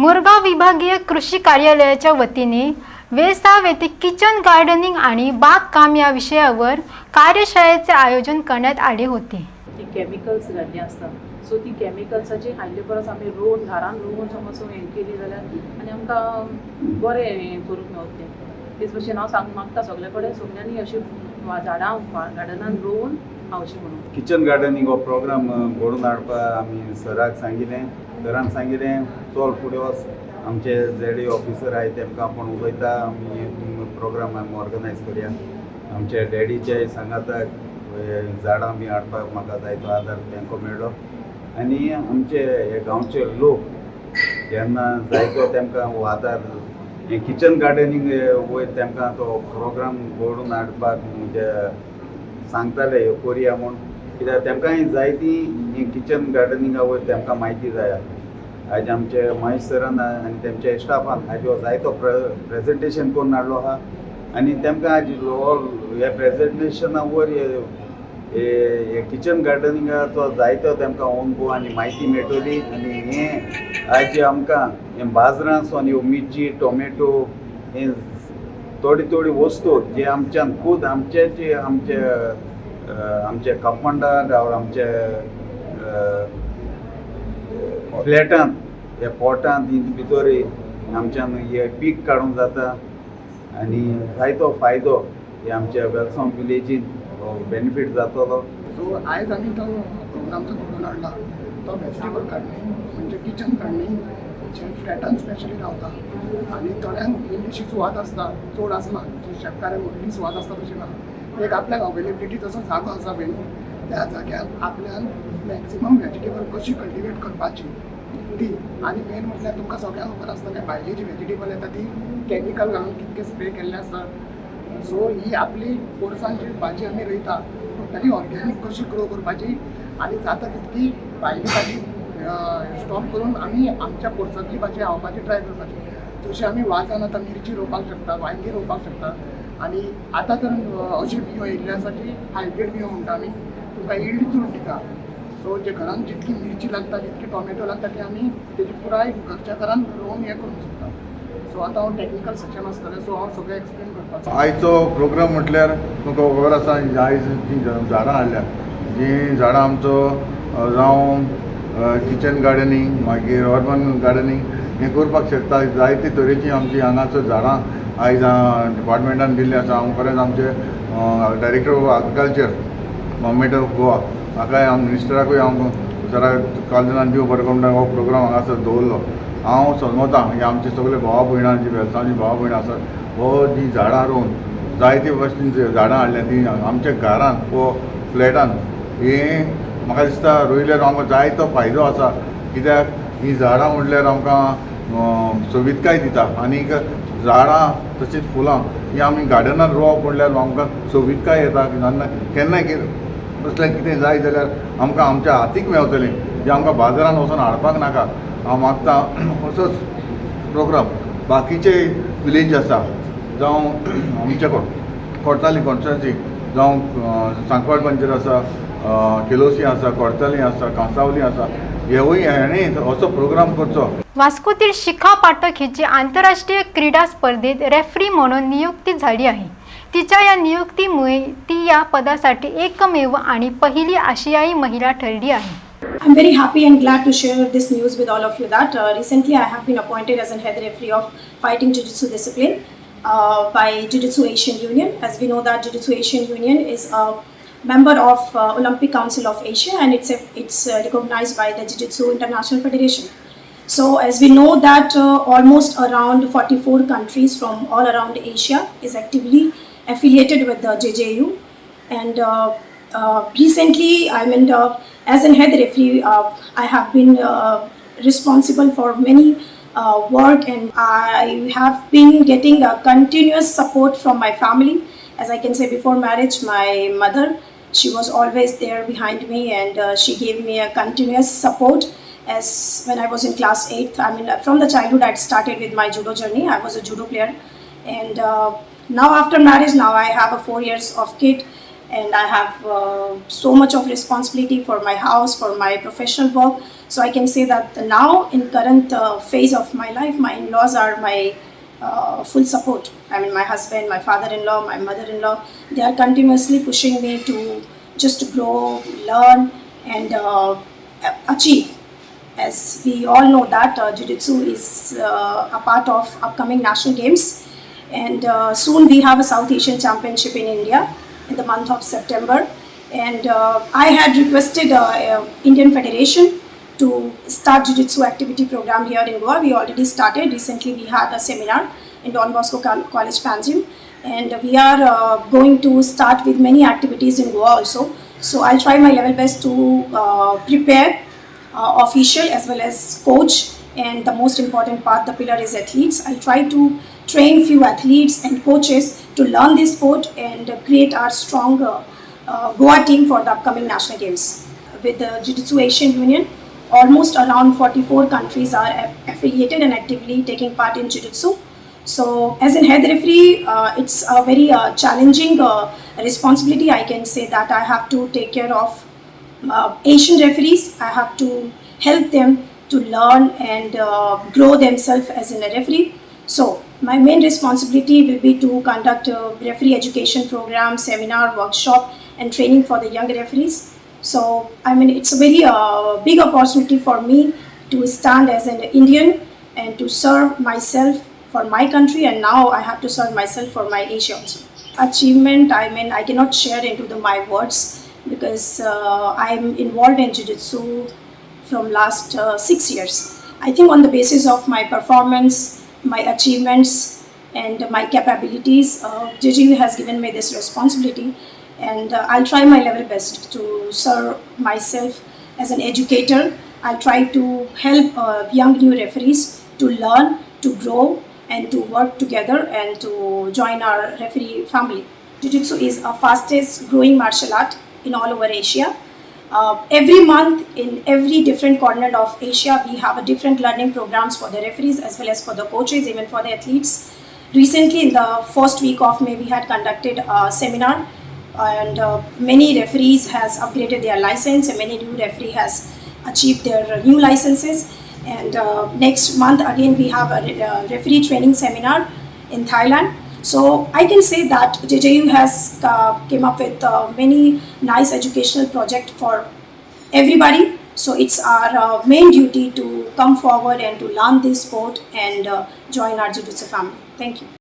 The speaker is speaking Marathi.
मोरगाव विभागीय कृषी कार्यालयाच्या वतीने वेसावेती किचन गार्डनिंग आणि बागकाम या विषयावर कार्यशाळेचे आयोजन करण्यात आले होते. ती कॅमिकल्स घातली आसता सो ती कॅमिकल्साची हाडले परस आमी रोवन घरान रोवन समज हें केली जाल्यार आनी आमकां बरें हें करूंक मेळटलें तेच भशेन हांव सांग मागता सगळे कडेन सगळ्यांनी अशीं झाडां गार्डनान रोवन म्हणून. किचन गार्डनिंग हो प्रोग्राम घडोवन हाडपाक आमी सराक सांगिल्लें सरान सांगिल्लें चल फुडें वच आमचे झेड ऑफिसर आहाय तेमकां आपण उलयता आमी प्रोग्राम आमी ऑर्गनायज करया. आमचे डॅडीचे सांगाताक झाडां बी हाडपाक म्हाका जायतो आदार तेंको मेळ्ळो आनी आमचे हे गांवचे लोक जेन्ना जायतो तेमकां हो आदार हे किचन गार्डनिंग वयर तेमकां तो प्रोग्राम घडोवन हाडपाक म्हणजे सांगताले ह्यो करया म्हूण कित्याक तेमकांय जायती ही किचन गार्डनिंगा वयर तेमकां म्हायती जाय. आयज आमचे महेश सरान आनी तेमच्या स्टाफान हाजो जायतो प्र प्रेजेंटेशन करून हाडलो आहा आनी तेमकां आयज ऑल प्रेजेंटेशना वयर हे- किचन गार्डनिंगाचो जायतो तेमकां अणभव आनी म्हायती मेळटली आनी हें आयज आमकां हें बाजारांतसून ह्यो मिरची टोमॅटो हें थोडी थोडी वस्तू जे आमच्यान खूद आमचे जे आमचे आमचे कंपाउंडार वा आमचे फ्लॅटांत हे पोटांत हिंत भितर आमच्यान हे पीक काडूंक जाता. आनी जायतो फायदो हे आमच्या वेलसांव विलेजीन बेनिफीट जातलो. सो आयज आमी तो प्रोग्राम जो घडून हाडला तो वेजिटेबल गार्डनिंग म्हणजे किचन गार्डनिंग जे फ्लॅटान स्पेशली रावता आनी थोड्यांक इल्लीशी सुवात आसता चड आसना जी शेतकाऱ्यांक व्हडली सुवात आसता तशी ना. एक आपल्याक अवेलेबिलिटी तसो जागो आसा बीन त्या जाग्यार आपल्यान मॅक्सिमम वेजिटेबल कशी कल्टिवेट करपाची ती आनी मेन म्हटल्यार तुमकां सगळ्यांक खबर आसता की भायली जी वेजिटेबल येता ती कॅमिकल घालून कितके स्प्रे केल्ले आसता सो ही आपली पोरसांची भाजी आमी रोयता. ताची ऑर्गेनीक कशी ग्रो करपाची आनी जाता तितकी भायली भाजी स्टॉप करून आमी आमच्या पोरसांतली भाजी हावपाची ट्राय करपाची जशी आमी वाजान आतां मिरची रोवपाक शकता वांयगी रोवपाक शकता. आनी आतां तर अशी बियो येयल्ले आसा की हायब्रीड बियो म्हणटा आमी तुमकां इल्ड चड दिता सो जे घरान जितकी मिरची लागता जितकी टॉमॅटो लागता ते आमी तेजी पुराय घरच्या घरान रोवन हें करूंक शकता. सो आतां हांव टॅक्निकल सेक्शन आसतलें सो हांव सगळें एक्सप्लेन करपाचो आयचो प्रोग्राम म्हटल्यार तुमकां खबर आसा आयज जी झाडां हाडल्या जी झाडां आमचो जावं किचन गार्डनींग मागीर अर्बन गार्डनींग हें करपाक शकता. जायते तरेची आमची हांगासर झाडां आयज डिपार्टमेंटान दिल्ली आसा. हांव खरेंच आमचे director of agriculture government of Goa हाकाय हांव मिनिस्टराकूय हांव सरा कालजनान देव बरें करून हो प्रोग्राम हांगासर दवरलो. हांव समजता की आमचे सगळे भावा भयणां जी वेलसांवची भावा भयणां आसात हो जी झाडां रोवन जायते भशेन झाडां हाडल्या ती आमच्या घरान वो हो फ्लॅटान हे म्हाका दिसता रोयल्यार आमकां जायतो फायदो आसा. कित्याक? हीं झाडां म्हणल्यार आमकां अं, सोबीतकाय दिता. आनीक झाडां तशींच फुलां हीं आमी गार्डनांत रोवप म्हणल्यार आमकां सोबीतकाय येता. जेन्ना केन्नाय कितें कितें जाय जाल्यार आमकां आमच्या हातीक मेवतलें जें आमकां बाजारांत वचून हाडपाक नाका. हांव मागतां असोच प्रोग्राम. बाकीचे विलेज आसा. जावं आमच्या कोण कोर्ताली कॉन्स्टिट्युन्सी जावं अं, सांकवाड पंचायत आसा. केलोसी आसा कोर्ताली आसा कांसावली आसा हेवूय हेणी असो प्रोग्राम करचो वास्कोतील शिखा पाठक हिची आंतरराष्ट्रीय क्रीडा स्पर्धेत रेफरी म्हणून नियुक्ती झाली आहे तिच्या या नियुक्तीमुळे ती या पदासाठी एकमेव आणि पहिली आशियाई महिला ठरली आहे I'm very happy and glad to share this news with all of you that uh, recently I have been appointed as a head referee of fighting jiu-jitsu discipline uh, by Jiu-Jitsu Asian Union. As we know that Jiu-Jitsu Asian Union is a member of uh, Olympic Council of Asia and it's a, it's uh, recognized by the Jiu-Jitsu International Federation. So as we know that uh, almost around 44 countries from all around Asia is actively affiliated with the JJU and uh, uh, recently I mean uh, as a head referee I have been responsible for many work and I have been getting a continuous support from my family as I can say before marriage my mother she was always there behind me and uh, she gave me a continuous support. As when I was in class 8th I mean from the childhood I started with my judo journey. I was a judo player. And uh, now after marriage now I have a 4 years of kid. And I have uh, so much of responsibility for my house for my professional work. So I can say that now in current uh, phase of my life, my in-laws are my uh, full support. I mean, my husband, my father-in-law, my mother-in-law, they are continuously pushing me to just grow, learn, and uh, achieve. As we all know that uh, Jiu-Jitsu is uh, a part of upcoming national games, and uh, soon we have a South Asian Championship in India in the month of September. And uh, I had requested uh, uh, Indian Federation to start Jiu-Jitsu activity program here in Goa. We already started. Recently, we had a seminar in Don Bosco College, Panjim, and we are uh, going to start with many activities in Goa also. So I'll try my level best to uh, prepare uh, official as well as coach, and the most important part, the pillar is athletes. I'll try to train few athletes and coaches to learn this sport and create our strong uh, uh, Goa team for the upcoming national games. With the Jiu-Jitsu Asian Union, almost around 44 countries are affiliated and actively taking part in Jiu-Jitsu. So, as in head referee, uh, it's a very uh, challenging uh, responsibility. I can say that I have to take care of uh, Asian referees. I have to help them to learn and uh, grow themselves as a referee. So, my main responsibility will be to conduct a referee education program, seminar, workshop, and training for the young referees. So, I mean, it's a very uh, big opportunity for me to stand as an Indian and to serve myself for my country, and now I have to serve myself for my Asia also. Achievement, I mean, I cannot share into the my words because uh, I'm involved in Jiu-Jitsu from last uh, six years. I think on the basis of my performance, my achievements, and my capabilities, uh, JJU has given me this responsibility, and uh, I'll try my level best to serve myself as an educator. I'll try to help uh, young new referees to learn, to grow, and to work together and to join our referee family. Jiu-Jitsu is a fastest growing martial art in all over Asia. Uh, every month in every different corner of Asia, we have a different learning programs for the referees as well as for the coaches, even for the athletes. Recently, in the first week of May, we had conducted a seminar, and uh, many referees has upgraded their license, and many new referee has achieved their new licenses. And uh, next month again, we have a uh, referee training seminar in Thailand. So I can say that JJU has uh, came up with uh, many nice educational project for everybody. So it's our uh, main duty to come forward and to learn this sport and uh, join our Jiu-Jitsu family. Thank you.